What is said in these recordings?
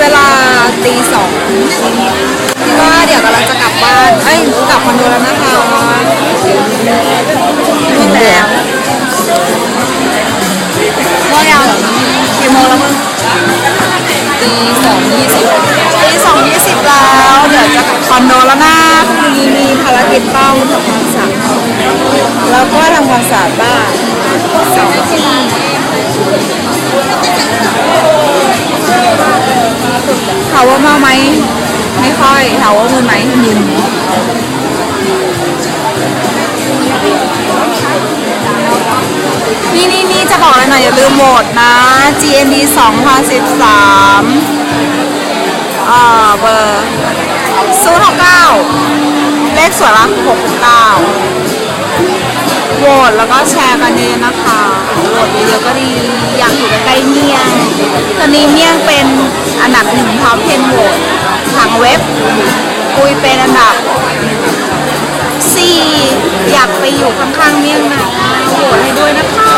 เวลาตีสองก็เดี๋ยวกำลังจะกลับบ้านเอ้ยกลับคอนโดแล้วนะคะมืดแล้วง่วงยังกี่โมงแล้วมึงตีสองยี่สิบตีสองยี่สิบแล้ว เดี๋ยวจะกลับคอนโดแล้วนะพรุ่งนี้มีภารกิจเต้องทำความสะอาดแล้วก็ทำความสะอาดบ้าน ไม่ค่อามว่ามึนไหมมึนนี่นี่นี่จะบอกเลยหน่อยอย่าลืมโหวตนะ GND 2013อ่าเบอร์ศูนย์หกเก้าเลขสวยละหกเก้าโหวตแล้วก็แชร์กันเยอะนะคะโหวตเยอะๆก็ดีอยากอยู่ใกล้เมียงตอนนี้เมียงเป็นอันดับหนึ่งท็อป10โหวต เว็บคุยเป็นอันดับสี่อยากไปอยู่ข้างๆเมี่ยงนะโหวตให้ด้วยนะคะ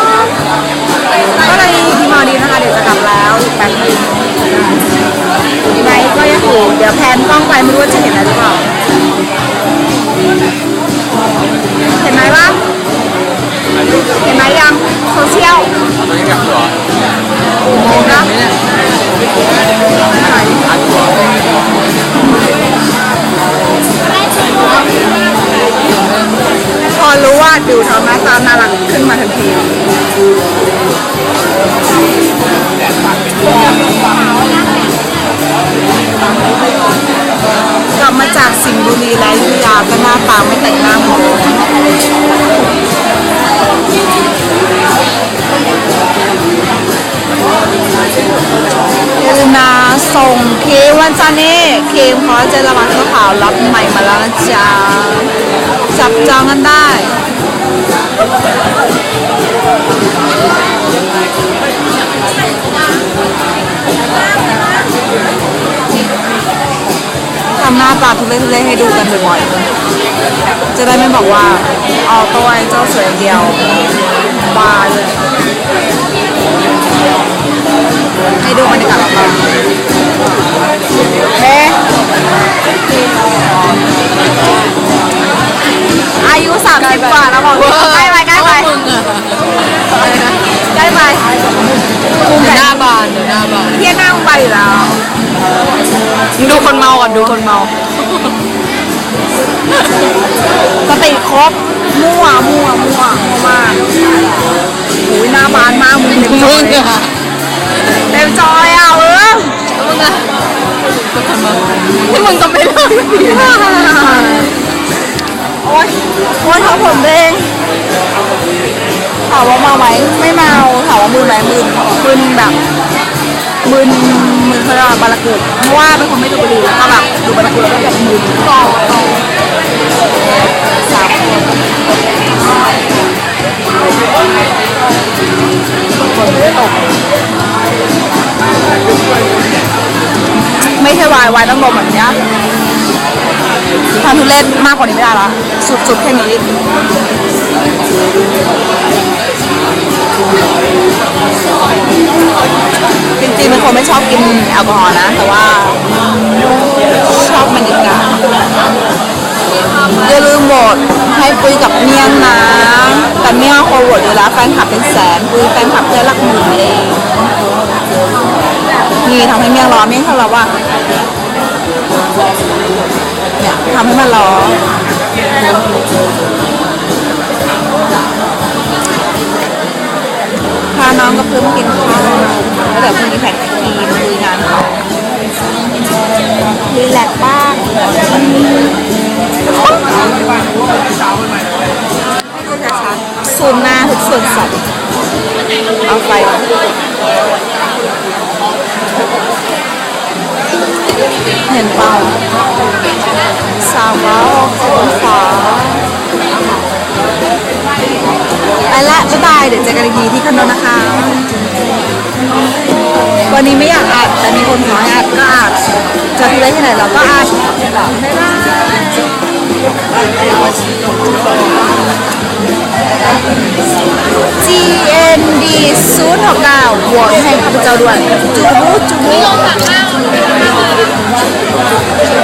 ก็เลยที่มอดีนะคะเดี๋ยวจะกลับแล้วอีกแป๊บนึงยังไงก็ยังอยู่เดี๋ยวแพนกล้องไปไม่รู้ว่าจะเห็นอะไร ดิวทำหน้าตาน่ารักขึ้นมาทันทีกลับมาจากสิงห์บุรีและอยุธยาก็หน้าตาไม่แต่งหน้าหมดอย่าส่งเควันจันทร์นี้เคมเขาจะระวังตัวขาวรับใหม่มาแล้วนะจ๊ะ จับจองกันได้ทำหน้าตาทุเรศทุเรศให้ดูกันบ่อยๆ จะได้ไม่บอกว่าเอาตัวไอเจ้าสวยเดียวบาเลยให้ดูบรรยากาศรอบๆ กว่าแล้วบอกใกล้ไปใกล้ไปมึงอะใกล้ไปดูหน้าบานดูหน้าบานเที่ยนั่งไปอยู่แล้วมึงดูคนเมาก่อนดูคนเมาสติครบมั่วมั่วมั่วมั่วมากโอ้ยหน้าบานมากมึงเต็มจมึอยงอะเต็มจอยอะเออแล้วมึงอะที่มึงก็ไม่เลิกสักที โอ๊ยโอ๊ยเท้าผมเองถามว่าเมาไหมไม่เมาถามว่ามือไหมมือมือแบบมือมือเขาเรียกว่าบารากุเพราะว่าเป็นคนไม่ดูบุหรี่แล้วก็แบบดูบารากุแล้วก็แบบมือต่อต่อสามคนไม่ตกไม่ใช่วายวายต้องลมแบบเนี้ย ทำทุเล่นมากกว่านี้ไม่ได้ละสุดๆแค่นี้จริงๆเป็นคนไม่ชอบกินแอลกอฮอล์นะ แต่ว่า ชอบบรรยากาศอย่าลืมโหวตให้ปุ้ยกับเมี่ยงนะแต่เมี่ยงโคโหวตอยู่แล้วแฟนคลับเป็นแสนปุ้ยแฟนคลับแค่หลักหมื่นเองนี่ทำให้เมี่ยงร้อนเมี่ยงทำแล้วว่า เนี่ยทำให้มันร้อนพาน้องกับเพื่อนมกินข้าวแล้วเดี๋ยวพรุ่งนี้แพ็คทีมคุยงานต่อรีแลกบ้างให้ดูชัดๆซูมหน้าทุกส่วนสัตว์เอาไฟเห็นเปล่า สาวเมาคนขวาไปละบ๊ายบาย เดี๋ยวเจอกันอีกทีที่คอนโดนะคะ วันนี้ไม่อยากอัด แต่มีคนขอให้อัดก็อัดเจะทุเรที่ไหนเราก็อัดบ๊ายบายจีเอ็นดีศูนย์หกเก้าบวกให้ข้าพเจ้าด้วยจุ๊บจุ๊บ